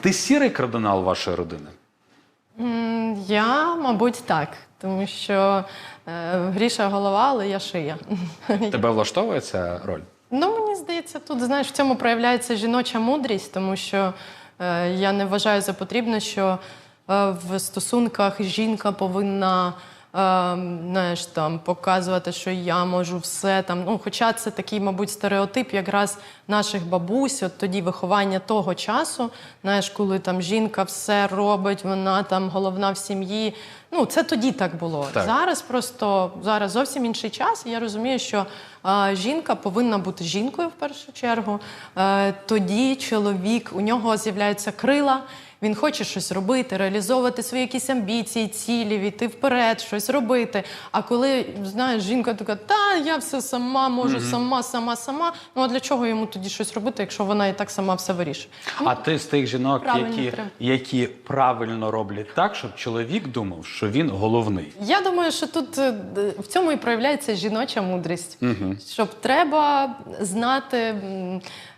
Ти сірий кардинал вашої родини? Я, мабуть, так. Тому що е, Гріша голова, але я шия. Тебе влаштовує ця роль? Ну, мені здається, тут знаєш, в цьому проявляється жіноча мудрість, тому що е, я не вважаю за потрібне, що е, в стосунках жінка повинна. Е, Знаєш, там показувати, що я можу все там. Ну, хоча це такий, мабуть, стереотип якраз наших бабусь, от тоді виховання того часу. Знаєш, коли там жінка все робить, вона там головна в сім'ї. Ну, це тоді так було. Так. Зараз просто зараз зовсім інший час. І я розумію, що е, жінка повинна бути жінкою в першу чергу. Е, тоді чоловік у нього з'являються крила. Він хоче щось робити, реалізовувати свої якісь амбіції, цілі, йти вперед, щось робити. А коли знаєш, жінка така, та я все сама можу, сама, сама, сама. Ну а для чого йому тоді щось робити, якщо вона і так сама все вирішує? А ти з тих жінок, правильно які, які правильно роблять так, щоб чоловік думав, що він головний. Я думаю, що тут е, в цьому і проявляється жіноча мудрість, щоб треба знати,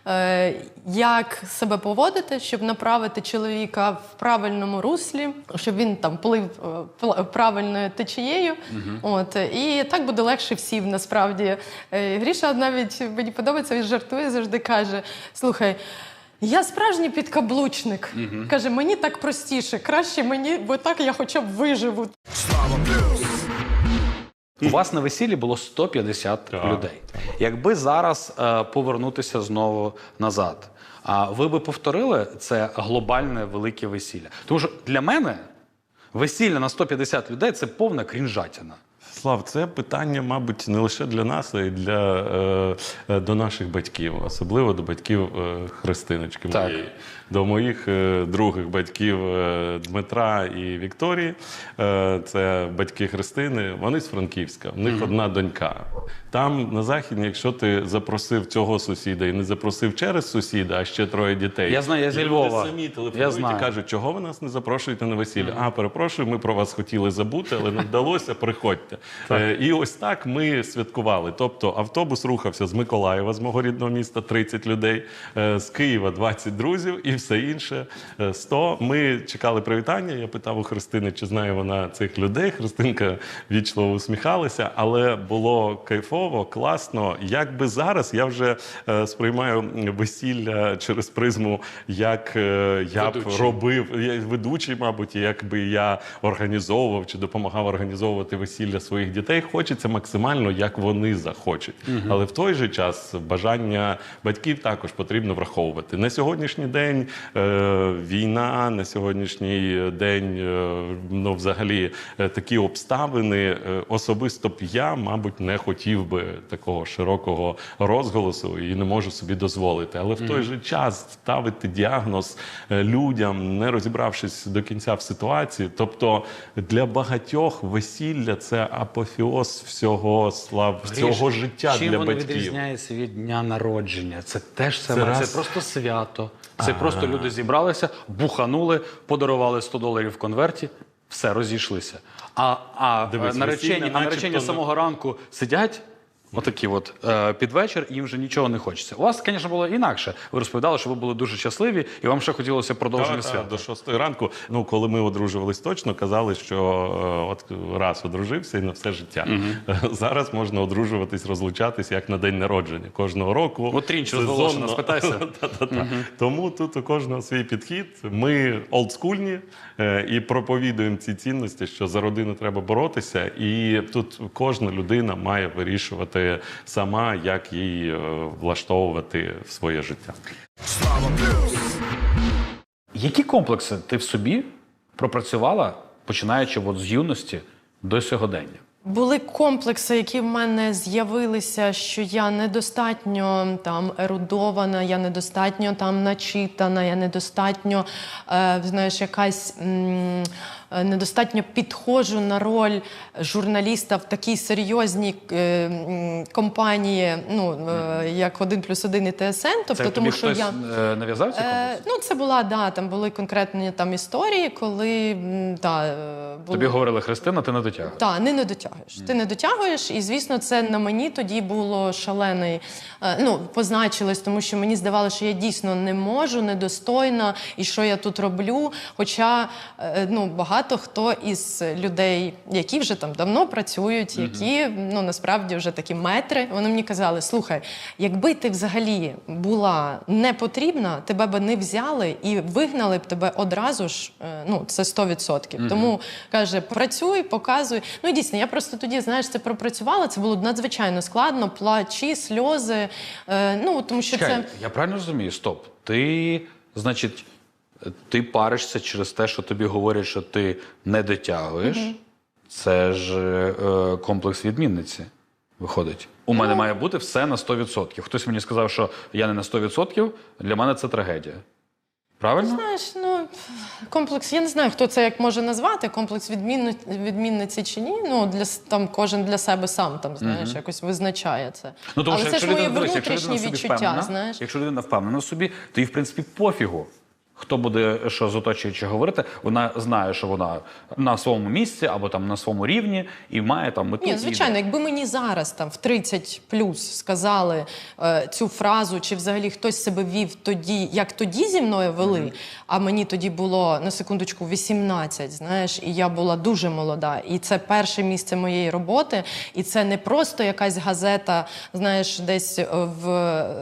е, як себе поводити, щоб направити чоловіка в правильному руслі, щоб він там плив е, правильною течією. От і так буде легше всім. Насправді Гріша навіть мені подобається, він жартує, завжди каже: слухай. Я справжній підкаблучник. Каже, мені так простіше, краще мені, бо так я хоча б виживу. У вас на весіллі було 150 людей. Якби зараз е, повернутися знову назад, а ви би повторили це глобальне велике весілля? Тому що для мене весілля на 150 людей це повна крінжатіна. Слав, це питання, мабуть, не лише для нас, а й для е, е, до наших батьків, особливо до батьків е, Христиночки Так. моєї, до моїх е, других батьків е, Дмитра і Вікторії. Е, це батьки Христини. Вони з Франківська. В них одна донька. Там на західні, якщо ти запросив цього сусіда і не запросив через сусіда, а ще троє дітей. Я знаю, я зі люди Львова. самі Я телефонують знаю. і кажуть, чого ви нас не запрошуєте на весілля? А, перепрошую, ми про вас хотіли забути, але не вдалося. Приходьте. І ось так ми святкували. Тобто автобус рухався з Миколаєва, з мого рідного міста, 30 людей, з Києва 20 друзів і все інше е, 100. Ми чекали привітання. Я питав у Христини, чи знає вона цих людей. Христинка вічливо усміхалася, але було кайфово, класно. Якби зараз я вже е, сприймаю весілля через призму, як е, я б Ведучий. робив я ведучий, мабуть, якби я організовував чи допомагав організовувати весілля своїх дітей. Хочеться максимально, як вони захочуть. Але в той же час бажання батьків також потрібно враховувати. На сьогоднішній день е, війна, на сьогоднішній день, е, ну взагалі е, такі обставини. е, особисто б я, мабуть, не хотів би такого широкого розголосу і не можу собі дозволити. Але в той же час ставити діагноз е, людям, не розібравшись до кінця в ситуації. Тобто для багатьох весілля це апофеоз всього слав всього життя Чим для воно відрізняється від дня народження? Це теж саме, Це це, раз- просто свято. Це просто люди зібралися, буханули, подарували 100 доларів в конверті, все, розійшлися. А, а Дивись, наречені, весілля а наречені начебто самого ранку сидять. Отакі от е, під вечір, їм вже нічого не хочеться. У вас, звісно, було інакше. Ви розповідали, що ви були дуже щасливі, і вам ще хотілося продовження свята. до шостої ранку. Ну, коли ми одружувались точно, казали, що е, от раз одружився і на все життя. Зараз можна одружуватись, розлучатись як на день народження кожного року. От Трінч розголошена, спитайся. Тому тут у кожного свій підхід. Ми олдскульні е, і проповідуємо ці цінності, що за родину треба боротися, і тут кожна людина має вирішувати сама, як їй влаштовувати влаштовувати своє життя. Які комплекси ти в собі пропрацювала, починаючи от з юності до сьогодення? Були комплекси, які в мене з'явилися, що я недостатньо там ерудована, я недостатньо там начитана, я недостатньо, е, знаєш, якась м, недостатньо підходжу на роль журналіста в такій серйозній е, м, компанії, ну е, як один плюс один і ТСН. Тобто, Це тому тобі що хтось я е, нав'язав ці Е, комплекси? ну, це була да, там були конкретні там історії, коли м, да, е, було... Тобі говорили Христина, ти не дотягуєш. Так, не не дотягую. Дотягуєш. Ти не дотягуєш, і звісно, це на мені тоді було шалений. е, Ну, позначилось, тому що мені здавалося, що я дійсно не можу, недостойна, і що я тут роблю. Хоча е, ну, багато хто із людей, які вже там давно працюють, які ну насправді вже такі метри, вони мені казали: слухай, якби ти взагалі була не потрібна, тебе би не взяли і вигнали б тебе одразу ж. е, Ну, це 100%. Тому каже, працюй, показуй. Ну і дійсно, я просто тоді, знаєш, це пропрацювала. Це було надзвичайно складно, плачі, сльози. Е, ну тому що Чекай, це. я правильно розумію? Стоп. Ти, значить, ти паришся через те, що тобі говорять, що ти не дотягуєш. Це ж е, комплекс відмінниці. Виходить. У мене має бути все на 100%. Хтось мені сказав, що я не на 100%, для мене це трагедія. Правильно? Знаєш, ну комплекс, я не знаю, хто це як може назвати, комплекс відмінно, відмінниці чи ні. Ну для там кожен для себе сам там знаєш, якось визначає це. Ну, тому Але що це ж мої людина, дивись, якщо внутрішні людина відчуття. впевнена, Знаєш, якщо людина впевнена в собі, то їй, в принципі, пофігу. Хто буде що з оточуючи говорити, вона знає, що вона на своєму місці або там на своєму рівні і має там мету. Ні, і звичайно, якби мені зараз там в 30 плюс сказали е, цю фразу, чи взагалі хтось себе вів тоді, як тоді зі мною вели, а мені тоді було на секундочку 18, знаєш, і я була дуже молода. І це перше місце моєї роботи, і це не просто якась газета, знаєш, десь е, в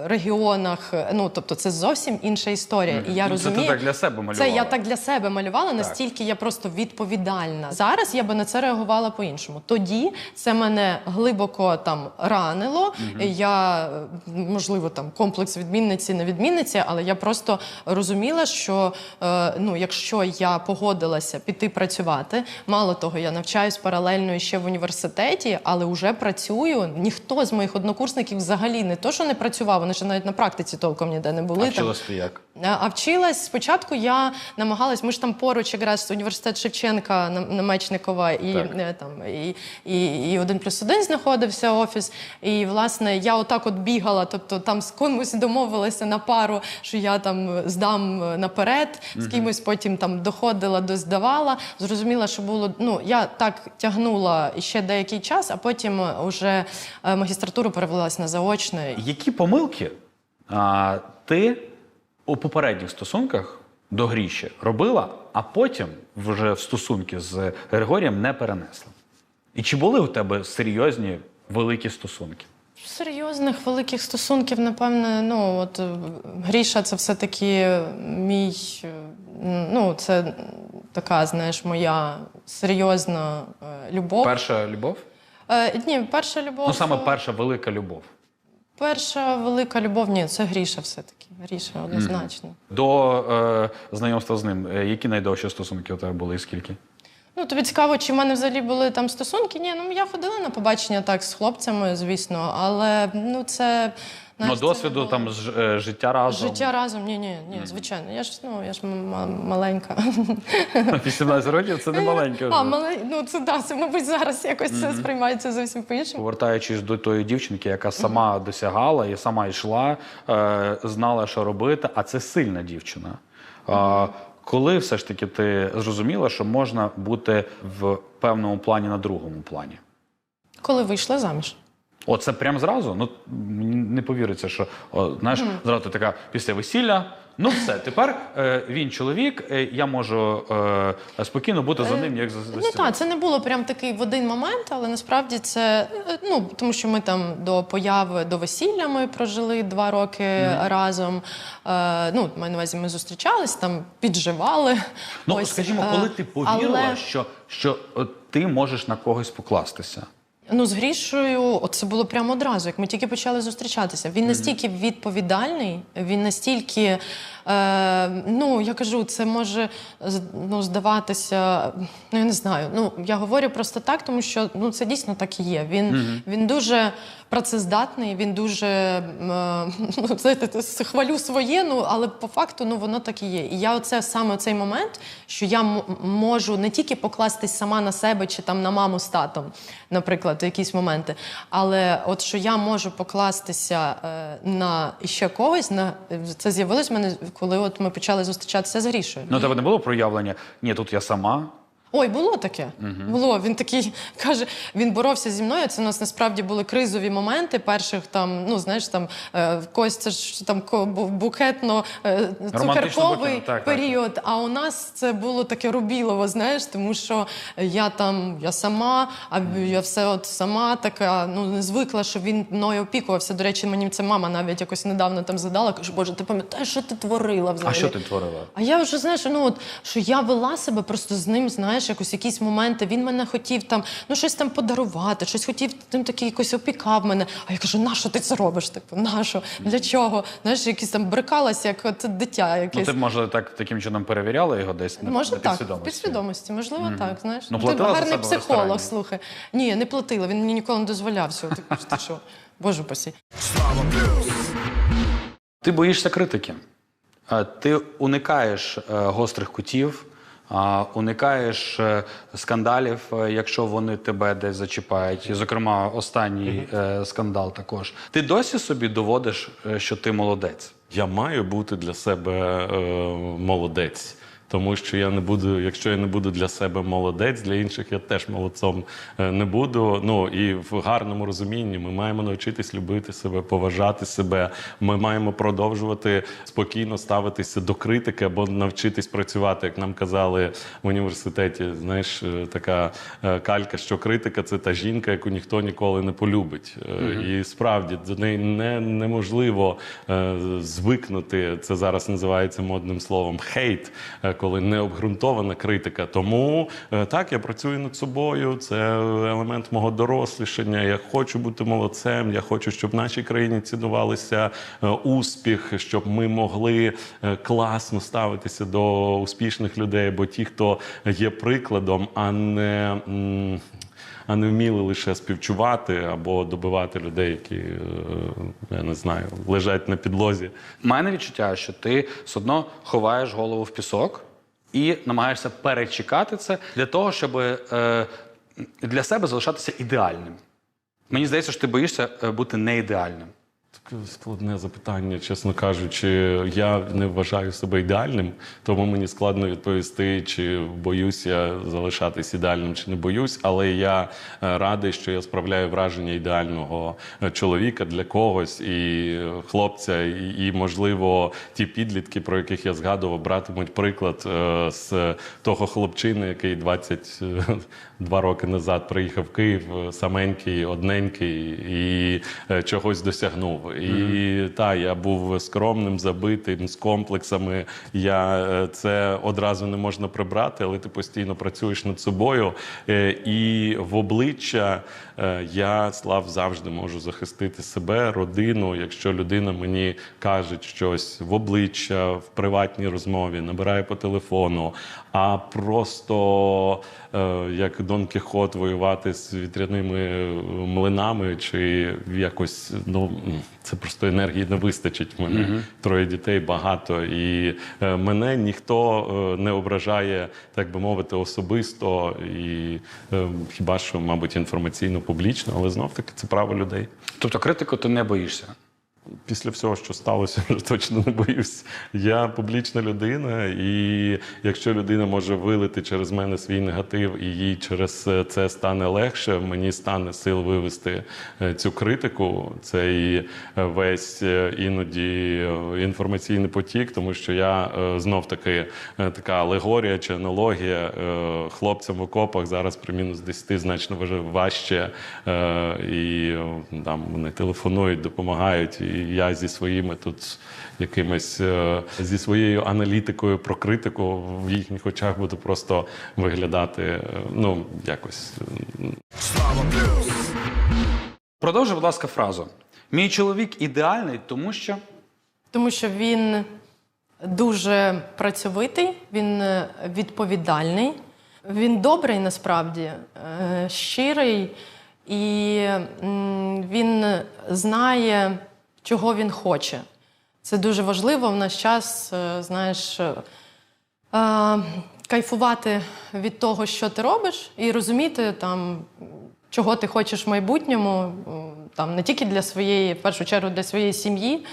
регіонах. е, Ну тобто, це зовсім інша історія. І я Ну, це ти розумію, так для себе Це я так для себе малювала, настільки я просто відповідальна. Зараз я би на це реагувала по-іншому. Тоді це мене глибоко там ранило. Я е, можливо там комплекс відмінниці, не відмінниці, але я просто розуміла, що е, ну, якщо я погодилася піти працювати, мало того, я навчаюсь паралельно ще в університеті, але вже працюю. Ніхто з моїх однокурсників взагалі не то, що не працював, вони ще навіть на практиці толком ніде не були. А вчилась ти як? А вчилась спочатку. Я намагалась. Ми ж там поруч, якраз університет Шевченка на, на Мечникова, і Так. е, там і, і, і один плюс один знаходився офіс. І власне я отак от бігала. Тобто там з кимось домовилася на пару, що я там здам е, наперед, з кимось потім там доходила, доздавала. Зрозуміла, що було. Ну я так тягнула ще деякий час, а потім вже магістратуру перевелась на заочне. Які помилки а, ти у попередніх стосунках до гріші робила, а потім вже в стосунки з Григорієм не перенесла? І чи були у тебе серйозні великі стосунки? Серйозних великих стосунків, напевне, ну от е, Гріша, це все-таки мій. е, Ну, це така, знаєш, моя серйозна е, любов. Перша любов? Е, ні, перша любов. Ну саме перша велика любов. Перша велика любов, ні, це Гріша все-таки. Гріша однозначно. До е, знайомства з ним, е, які найдовші стосунки у тебе були і скільки? Ну, тобі цікаво, чи в мене взагалі були там стосунки? Ні, ну я ходила на побачення так з хлопцями, звісно, але ну це. Ну, знаєш, це досвіду не було. там ж, е, життя разом. Життя разом, ні, ні, ні, звичайно. Я ж ну я ж м- м- маленька. 18 років це не маленьке. А, мале... ну це да, це, мабуть, зараз якось це сприймається зовсім по-іншому. Повертаючись до тої дівчинки, яка сама досягала і сама йшла, е, знала, що робити, а це сильна дівчина. Е, коли все ж таки ти зрозуміла, що можна бути в певному плані на другому плані? Коли вийшла заміж. Оце прям зразу. Ну не повіриться, що о, знаєш, зразу ти така після весілля. Ну все, тепер е, він чоловік, е, я можу е, спокійно бути за ним, як за, за Ну так, це не було прям такий в один момент, але насправді це е, ну тому, що ми там до появи до весілля ми прожили два роки разом. Е, ну, маю на увазі, ми зустрічались, там підживали. Ну, Ось, скажімо, е, коли ти повірила, але- що, що ти можеш на когось покластися. Ну, з Грішою, це було прямо одразу, як ми тільки почали зустрічатися. Він настільки відповідальний, він настільки, е, ну я кажу, це може ну, здаватися, ну я не знаю. Ну я говорю просто так, тому що ну це дійсно так і є. Він, він дуже працездатний, він дуже е, ну, знаєте, хвалю своє, ну але по факту ну воно так і є. І я оце саме цей момент, що я можу не тільки покластись сама на себе чи там на маму з татом, наприклад, в якісь моменти, але от що я можу покластися е, на ще когось, на це з'явилось в мене, коли от ми почали зустрічатися з Грішою. Ну, тебе не було проявлення, ні, тут я сама. Ой, було таке. Було. Він такий каже, він боровся зі мною. Це у нас насправді були кризові моменти. Перших там, ну знаєш, там е, це ж там букетно е, цукерковий так, так. період. А у нас це було таке рубілово, знаєш, тому що я там, я сама, а я все от сама така, ну не звикла, що він мною опікувався. До речі, мені це мама навіть якось недавно там задала. Каже, Боже, ти пам'ятаєш, що ти творила А що ти творила? А я вже знаєш, ну от що я вела себе просто з ним, знаєш, якось якісь моменти. Він мене хотів там, ну щось там подарувати, щось хотів тим такий якось опікав мене. А я кажу, на що ти це робиш? Типу, на що? Для чого? Знаєш, якісь там брикалась, як от дитя Ну, ти може, так, таким чином перевіряла його десь на, Може на так, підсвідомості? підсвідомості, можливо, так. Знаєш, Ну, ти гарний психолог, слухай. Ні, не платила, він мені ніколи не дозволяв цього. Ти, ти що? Боже пасі. Ти боїшся критики. Ти уникаєш е, гострих кутів, уникаєш е, скандалів, е, якщо вони тебе десь зачіпають. І, зокрема, останній е, скандал також. Ти досі собі доводиш, що ти молодець. Я маю бути для себе е, молодець. Тому що я не буду, якщо я не буду для себе молодець, для інших я теж молодцом е, не буду. Ну і в гарному розумінні ми маємо навчитись любити себе, поважати себе. Ми маємо продовжувати спокійно ставитися до критики або навчитись працювати, як нам казали в університеті. Знаєш, е, така е, калька, що критика це та жінка, яку ніхто ніколи не полюбить. Е, І справді до неї не, неможливо звикнути. Це зараз називається модним словом хейт, е, коли необґрунтована критика. Тому е, так я працюю над собою. Це елемент мого дорослішання. Я хочу бути молодцем. Я хочу, щоб в нашій країні цінувалися е, успіх, щоб ми могли е, класно ставитися до успішних людей. Бо ті, хто є прикладом, а не. а не вміли лише співчувати або добивати людей, які я не знаю, лежать на підлозі. Мене відчуття, що ти все одно ховаєш голову в пісок і намагаєшся перечекати це для того, щоб е, для себе залишатися ідеальним. Мені здається, що ти боїшся бути бути неідеальним. Складне запитання, чесно кажучи. Я не вважаю себе ідеальним, тому мені складно відповісти, чи боюсь я залишатись ідеальним, чи не боюсь. Але я е, радий, що я справляю враження ідеального е, чоловіка для когось і е, хлопця, і, і можливо, ті підлітки, про яких я згадував, братимуть приклад з того хлопчини, який 22 роки назад приїхав в Київ, саменький, одненький і чогось досягнув. І та я був скромним, забитим, з комплексами. Я е, це одразу не можна прибрати, але ти постійно працюєш над собою. Е, І в обличчя е, я слав завжди можу захистити себе, родину. Якщо людина мені каже щось в обличчя, в приватній розмові, набирає по телефону, а просто е, як Дон Кіхот воювати з вітряними е, млинами, чи якось ну це просто енергії не вистачить. В мене троє дітей багато, і е, мене ніхто не ображає, так би мовити, особисто і хіба що, мабуть, інформаційно публічно, але знов таки це право людей. Тобто критику ти не боїшся. Після всього, що сталося, вже точно не боюсь. Я публічна людина, і якщо людина може вилити через мене свій негатив, і їй через це стане легше, мені стане сил вивести е, цю критику, цей е, весь е, іноді е, інформаційний потік, тому що я е, знов таки е, така алегорія чи аналогія е, хлопцям в окопах зараз при мінус 10 значно важче, е, і е, там вони телефонують, допомагають. І я зі своїми тут якимось е, зі своєю аналітикою про критику в їхніх очах буду просто виглядати е, ну якось е, Продовжуй, будь ласка, фразу. Мій чоловік ідеальний, тому що. Тому що він дуже працьовитий, він е, відповідальний, він добрий насправді, щирий, і він знає, чого він хоче. Це дуже важливо в наш час, е, знаєш, е, е, кайфувати від того, що ти робиш, і розуміти там. Чого ти хочеш в майбутньому, там не тільки для своєї, в першу чергу для своєї сім'ї,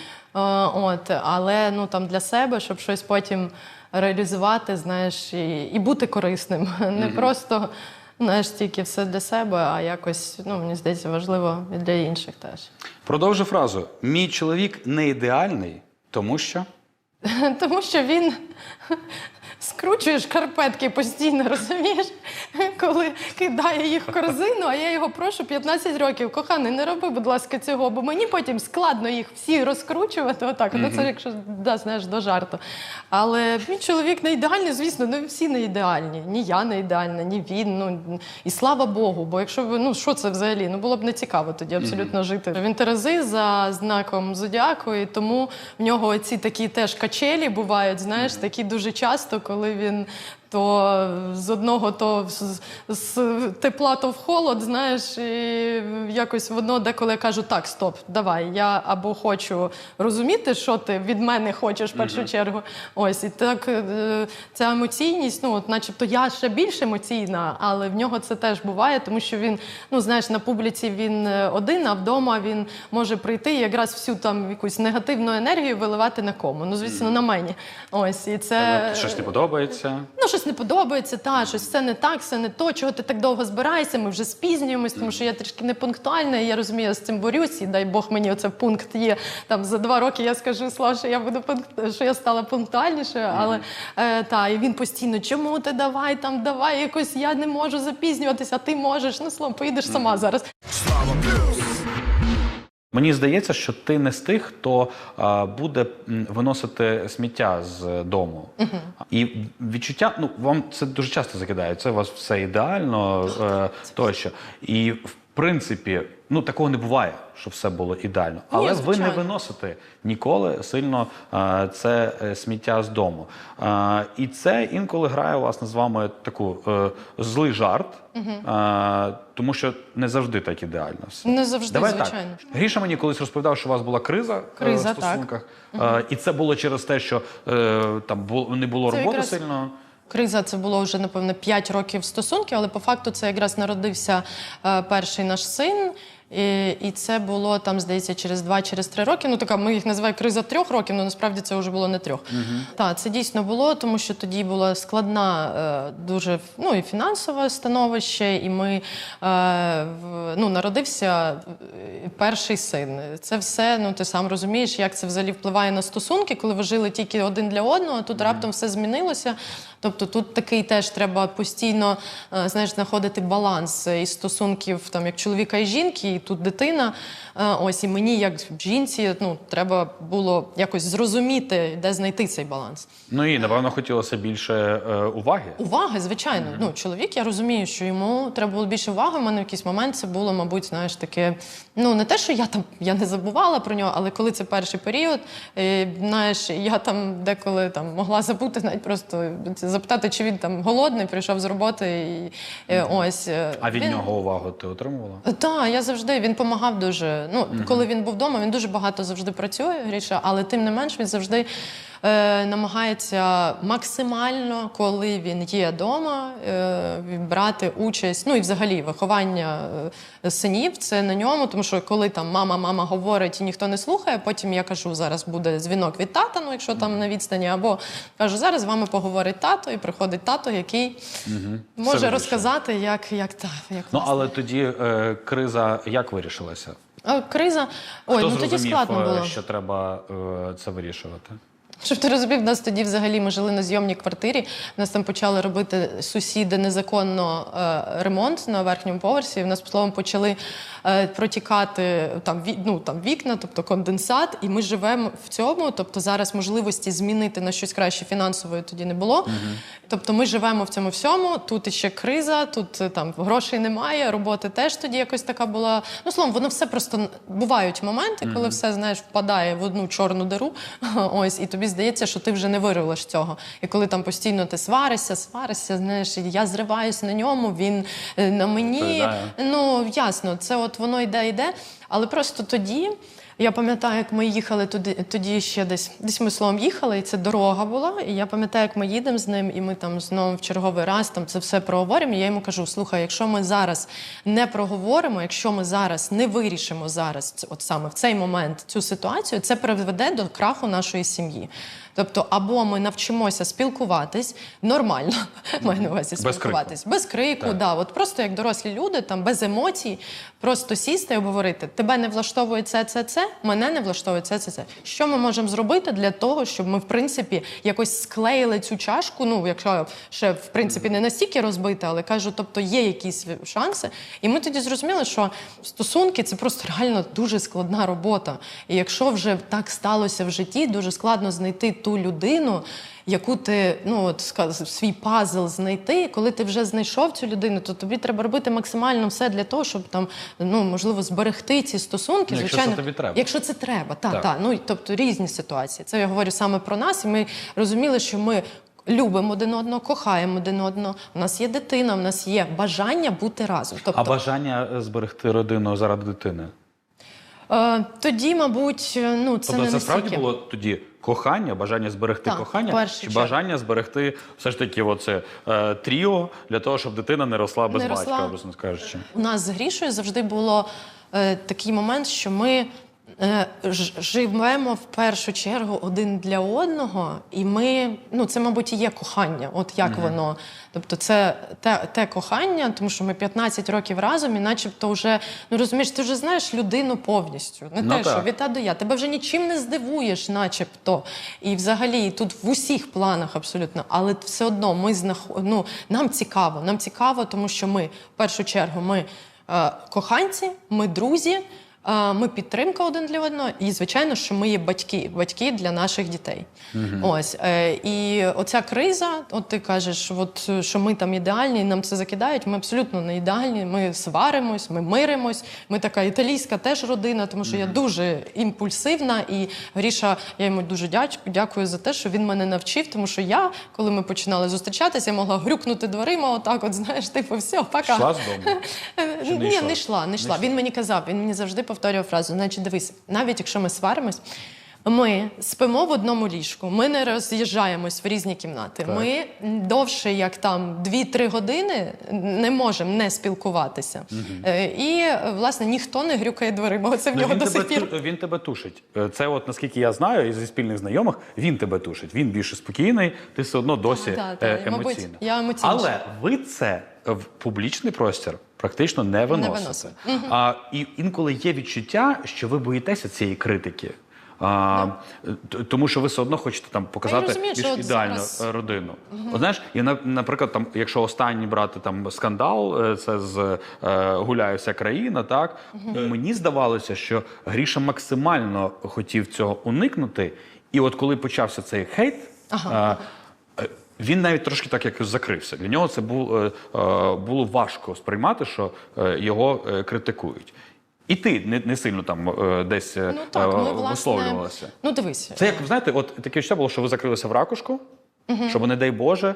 от, але ну там для себе, щоб щось потім реалізувати, знаєш, і, і бути корисним. Не просто знаєш, тільки все для себе, а якось, ну мені здається, важливо і для інших теж. Продовжу фразу: мій чоловік не ідеальний, тому що. Тому що він скручує шкарпетки постійно, розумієш? Коли кидає їх в корзину, а я його прошу 15 років. Коханий, не роби, будь ласка, цього, бо мені потім складно їх всі розкручувати. Отак, ну це якщо да, знаєш, до жарту. Але мій чоловік не ідеальний, звісно, ну всі не ідеальні. Ні я не ідеальна, ні він. Ну і слава Богу. Бо якщо ви ну що це взагалі? Ну було б не цікаво тоді абсолютно жити. Він Терези за знаком зодіаку, і тому в нього ці такі теж качелі бувають, знаєш, такі дуже часто, коли він. То з одного, то з, з тепла, то в холод, знаєш, і якось воно деколи я кажу: так, стоп, давай. Я або хочу розуміти, що ти від мене хочеш в першу чергу. Ось і так е, ця емоційність, ну, от, начебто, я ще більш емоційна, але в нього це теж буває, тому що він, ну знаєш, на публіці він е, один, а вдома він може прийти і якраз всю там якусь негативну енергію виливати на кому. Ну, звісно, на мені. Ось і це Щось не подобається. Ну, щось не подобається, та щось це не так, все не то, чого ти так довго збираєшся, ми вже спізнюємось, тому що я трішки не пунктуальна, і я розумію, я з цим борюсь, і дай Бог мені оце пункт є. Там за два роки я скажу Слава, що я буду пункт, що я стала пунктуальнішою, але е, та, і він постійно, чому ти давай там, давай якось я не можу запізнюватися, а ти можеш. Ну, словом, поїдеш сама зараз. Мені здається, що ти не з тих, хто а, буде виносити сміття з дому. І відчуття, ну вам це дуже часто закидають. Це у вас все ідеально е, тощо. І в принципі, ну такого не буває, що все було ідеально. Але ви не виносите ніколи сильно е, це е, сміття з дому. Е, і це інколи грає власне з вами таку е, злий жарт, е, тому що не завжди так ідеально все. Не завжди, Давай звичайно. Так. Гріша мені колись розповідав, що у вас була криза, е, Криза, в стосунках. Е, І це було через те, що е, там не було Це роботи якраз- сильно. Криза це було вже напевно 5 років стосунки, але по факту це якраз народився е, перший наш син. І, і це було там, здається, через два, через три роки. Ну така ми їх називаємо криза трьох років, але насправді це вже було не трьох. Так, це дійсно було, тому що тоді була складна, е, дуже ну і фінансове становище, і ми е, в, ну, народився е, перший син. Це все, ну ти сам розумієш, як це взагалі впливає на стосунки, коли ви жили тільки один для одного. а Тут раптом все змінилося. Тобто тут такий теж треба постійно знаєш, знаходити баланс із стосунків там як чоловіка і жінки, і тут дитина. Е, Ось і мені, як жінці, ну треба було якось зрозуміти, де знайти цей баланс. Ну і напевно хотілося більше е, уваги. Уваги, звичайно. Ну, чоловік, я розумію, що йому треба було більше уваги. У мене в якийсь момент це було, мабуть, знаєш, таке. Ну не те, що я там я не забувала про нього, але коли це перший період, е, знаєш, я там деколи там могла забути, навіть просто запитати, чи він там голодний, прийшов з роботи. І, е, ось А від він- нього увагу ти отримувала? так, я завжди він допомагав дуже. Ну, коли він був вдома, він дуже багато завжди працює, Гріша, але тим не менш він завжди е, намагається максимально, коли він є вдома, е, брати участь. Ну і взагалі виховання е, синів це на ньому, тому що коли там мама, мама говорить і ніхто не слухає, потім я кажу, зараз буде дзвінок від тата, ну якщо там на відстані, або кажу, зараз з вами поговорить тато, і приходить тато, який може вирішує. розказати, як, як, та, як Ну але тоді е, криза як вирішилася? Криза. Ой, Хто ну тоді складно було. що треба е, це вирішувати? Щоб ти розумів, нас тоді взагалі ми жили на зйомній квартирі. Нас там почали робити сусіди незаконно е, ремонт на верхньому поверсі. В нас словом почали е, протікати там ві, ну, там вікна, тобто конденсат. І ми живемо в цьому. Тобто зараз можливості змінити на щось краще фінансової тоді не було. Тобто ми живемо в цьому всьому. Тут іще криза, тут е, там грошей немає, роботи теж тоді якось така була. Ну словом, воно все просто бувають моменти, коли все знаєш впадає в одну чорну диру. Ось, і тобі здається, що ти вже не вирвеш цього. І коли там постійно ти сваришся, сваришся, знаєш, я зриваюсь на ньому, він е, на мені. Відповідає. Ну ясно, це от воно йде, йде. Але просто тоді Я пам'ятаю, як ми їхали туди, тоді ще десь, десь ми словом їхали, і це дорога була. І я пам'ятаю, як ми їдемо з ним, і ми там знову в черговий раз там це все проговоримо. І я йому кажу: слухай, якщо ми зараз не проговоримо, якщо ми зараз не вирішимо зараз, от саме в цей момент цю ситуацію, це приведе до краху нашої сім'ї. Тобто, або ми навчимося спілкуватись нормально, маю на увазі Без крику. спілкуватись без крику, да, от просто як дорослі люди, там без емоцій, просто сісти і обговорити. Тебе не влаштовує це, це, це, мене не влаштовує це, це, це. Що ми можемо зробити для того, щоб ми, в принципі, якось склеїли цю чашку? Ну, якщо ще в принципі не настільки розбита, але кажу, тобто є якісь шанси. І ми тоді зрозуміли, що стосунки це просто реально дуже складна робота. І якщо вже так сталося в житті, дуже складно знайти ту людину яку ти ну от ска- свій пазл знайти. Коли ти вже знайшов цю людину, то тобі треба робити максимально все для того, щоб там ну можливо зберегти ці стосунки. Ну, якщо звичайно, це тобі треба. якщо це треба, та Так. та ну тобто різні ситуації. Це я говорю саме про нас, і ми розуміли, що ми. Любимо один одного, кохаємо один одного. У нас є дитина, у нас є бажання бути разом. Тобто, А бажання е, зберегти родину заради дитини. е, тоді, мабуть, е, ну це Тобто не це справді було тоді кохання, бажання зберегти Так, кохання, чи чергу. бажання зберегти все ж таки оце е, тріо для того, щоб дитина не росла без Не росла. батька, образно кажучи. У нас з Грішою завжди було е, такий момент, що ми живемо в першу чергу один для одного, і ми, ну це, мабуть, і є кохання. От як воно. Тобто, це те, те кохання, тому що ми 15 років разом, і начебто вже ну розумієш, ти вже знаєш людину повністю. Не Ну, те, що так. від А до я. Тебе вже нічим не здивуєш, начебто. І взагалі тут в усіх планах абсолютно. Але все одно ми знаход... ну, нам цікаво. Нам цікаво, тому що ми в першу чергу ми е, коханці, ми друзі. Ми підтримка один для одного, і звичайно, що ми є батьки, батьки для наших дітей. Ось е, і оця криза, от ти кажеш, от що ми там ідеальні, нам це закидають. Ми абсолютно не ідеальні. Ми сваримось, ми миримось. Ми така італійська теж родина, тому що я дуже імпульсивна. І Гріша, я йому дуже дякую за те, що він мене навчив, тому що я, коли ми починали зустрічатися, я могла грюкнути дверима, отак, от знаєш, типу, все, пока. Йшла з дому. Ні, не йшла, не йшла. Він мені казав, він мені завжди повторював фразу: значить, дивись, навіть якщо ми сваримось. Ми спимо в одному ліжку, ми не роз'їжджаємось в різні кімнати. Так. Ми довше, як там 2-3 години, не можемо не спілкуватися. Е, І власне ніхто не грюкає дверима. Оце в Ну, нього до сих пір. він тебе тушить. Е, Це, от наскільки я знаю, і зі спільних знайомих, він тебе тушить. Він більше спокійний, ти все одно досі Так, так, е, і, мабуть, я емоційніша. Але ви це в публічний простір практично не виносите. виносимо. А, і інколи є відчуття, що ви боїтеся цієї критики. А, т- Тому що ви все одно хочете там показати розумію, більш ідеальну зараз- е, родину. От знаєш, і наприклад, там, якщо останній брати там скандал, е, це з е, гуляє вся країна, так мені здавалося, що Гріша максимально хотів цього уникнути. І от коли почався цей хейт, Ага. е, е, він навіть трошки так якось закрився. Для нього це було, е, е, було важко сприймати, що е, його критикують. І ти не, не сильно там десь Ну так, ми е, власне. висловлювалася. Ну дивись, Це як знаєте, от таке відчуття було, що ви закрилися в ракушку, щоб, не дай Боже,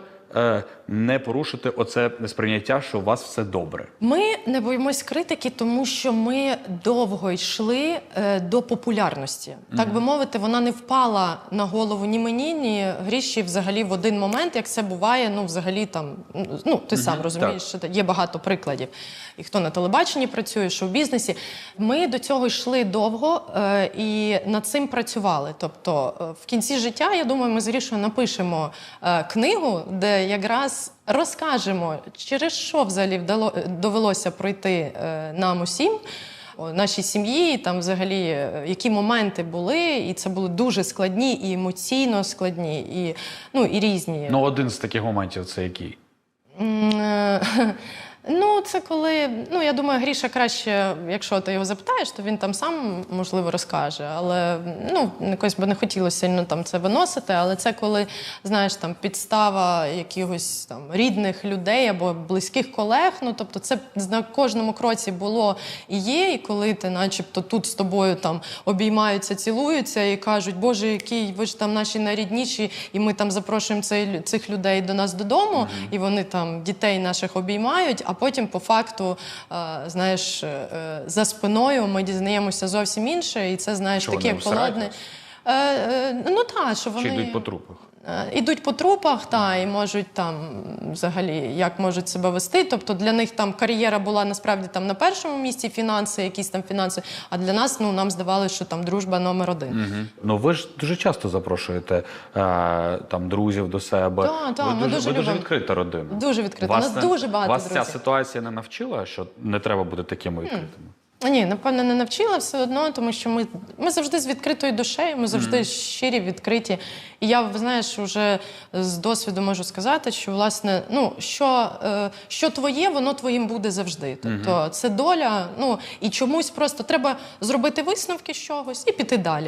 не порушити оце сприйняття, що у вас все добре. Ми не боїмось критики, тому що ми довго йшли е, до популярності. Так би мовити, вона не впала на голову ні мені, ні гріші взагалі в один момент, як це буває. Ну, взагалі там, ну ти сам розумієш, що є багато прикладів. І хто на телебаченні працює, що в бізнесі. Ми до цього йшли довго е, і над цим працювали. Тобто, е, в кінці життя, я думаю, ми з Грішою напишемо е, книгу, де якраз розкажемо, через що взагалі вдало, довелося пройти е, нам усім. Нашій сім'ї, там взагалі е, які моменти були, і це були дуже складні і емоційно складні, і ну і різні. Ну, один з таких моментів це який? Ну, це коли, ну я думаю, Гріша краще, якщо ти його запитаєш, то він там сам можливо розкаже. Але ну якось би не хотілося сильно там це виносити. Але це коли знаєш там підстава якихось там рідних людей або близьких колег. Ну тобто, це на кожному кроці було і є. І коли ти, начебто, тут з тобою там обіймаються, цілуються і кажуть, Боже, який ви ж там наші найрідніші, і ми там запрошуємо цих людей до нас додому, і вони там дітей наших обіймають. А потім по факту, е, знаєш, е, за спиною ми дізнаємося зовсім інше, і це знаєш Що таке холодне. Е, е, ну так, що вони Чи йдуть по трупах? Е, Ідуть по трупах, та і можуть там взагалі як можуть себе вести. Тобто для них там кар'єра була насправді там на першому місці, фінанси, якісь там фінанси. А для нас ну нам здавалося, що там дружба номер один. Ну ви ж дуже часто запрошуєте е, там друзів до себе. Так, так, ми дуже, дуже ви дуже відкрита родина. Дуже відкрита. Вас нас не- дуже багато Вас ця ситуація не навчила, що не треба бути такими відкритими? Ні, напевно, не навчила все одно, тому що ми, ми завжди з відкритою душею, ми завжди щирі, відкриті. І я, знаєш, вже з досвіду можу сказати, що власне, ну що, е, що твоє, воно твоїм буде завжди. Тобто це доля. Ну і чомусь просто треба зробити висновки з чогось і піти далі.